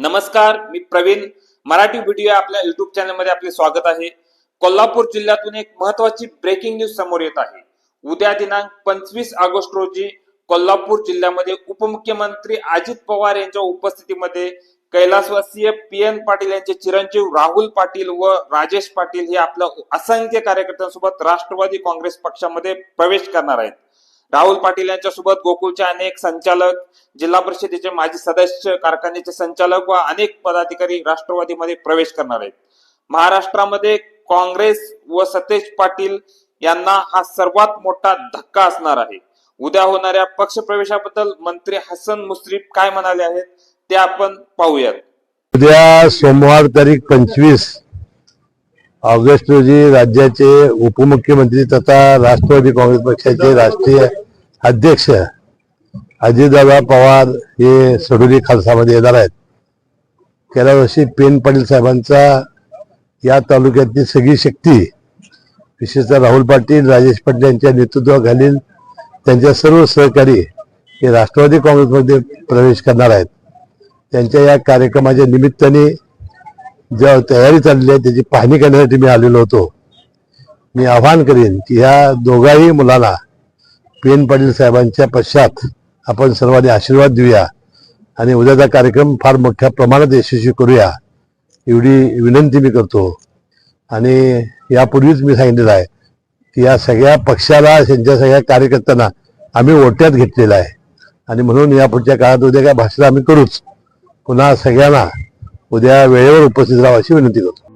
नमस्कार मी प्रवीण. मराठी व्हिडिओ आपल्या युट्यूब चॅनलमध्ये आपले स्वागत आहे. कोल्हापूर जिल्ह्यातून एक महत्वाची ब्रेकिंग न्यूज समोर येत आहे. उद्या दिनांक पंचवीस ऑगस्ट रोजी कोल्हापूर जिल्ह्यामध्ये उपमुख्यमंत्री अजित पवार यांच्या उपस्थितीमध्ये कैलासवासीय पी एन पाटील यांचे चिरंजीव राहुल पाटील व राजेश पाटील हे आपल्या असंख्य कार्यकर्त्यांसोबत राष्ट्रवादी काँग्रेस पक्षामध्ये प्रवेश करणार आहेत. राहुल पाटील यांच्यासोबत गोकुळचे अनेक संचालक जिल्हा परिषदेचे माजी सदस्य कारखान्याचे संचालक व अनेक पदाधिकारी राष्ट्रवादीमध्ये प्रवेश करणार आहेत. महाराष्ट्रामध्ये काँग्रेस व सतेज पाटील यांना हा सर्वात मोठा धक्का असणार आहे. उद्या होणाऱ्या पक्ष प्रवेशाबद्दल मंत्री हसन मुश्रीफ काय म्हणाले आहेत ते आपण पाहूयात. उद्या सोमवार तारीख पंचवीस ऑगस्ट रोजी राज्याचे उपमुख्यमंत्री तथा राष्ट्रवादी काँग्रेस पक्षाचे राष्ट्रीय अध्यक्ष अजितदादा पवार हे सडोली खालसामध्ये येणार आहेत. गेल्या वर्षी पेन पाटील साहेबांचा या तालुक्यातली सगळी शक्ती विशेषतः राहुल पाटील राजेश पाटील यांच्या नेतृत्वाखालील त्यांच्या सर्व सहकारी हे राष्ट्रवादी काँग्रेसमध्ये प्रवेश करणार आहेत. त्यांच्या या कार्यक्रमाच्या निमित्ताने ज्या तयारी चालली आहे त्याची पाहणी करण्यासाठी मी आलेलो होतो. मी आवाहन करेन की ह्या दोघाही मुलांना पी एन पाटील साहेबांच्या पश्चात आपण सर्वांनी आशीर्वाद देऊया आणि उद्याचा कार्यक्रम फार मोठ्या प्रमाणात यशस्वी करूया. एवढी विनंती मी करतो. आणि यापूर्वीच मी सांगितलेलं आहे की या सगळ्या पक्षाला त्यांच्या सगळ्या कार्यकर्त्यांना आम्ही ओट्यात घेतलेलं आहे. आणि म्हणून या पुढच्या काळात उद्या काय भाषण आम्ही करूच. पुन्हा सगळ्यांना उद्या वेळेवर उपस्थित राहा अशी विनंती करतो.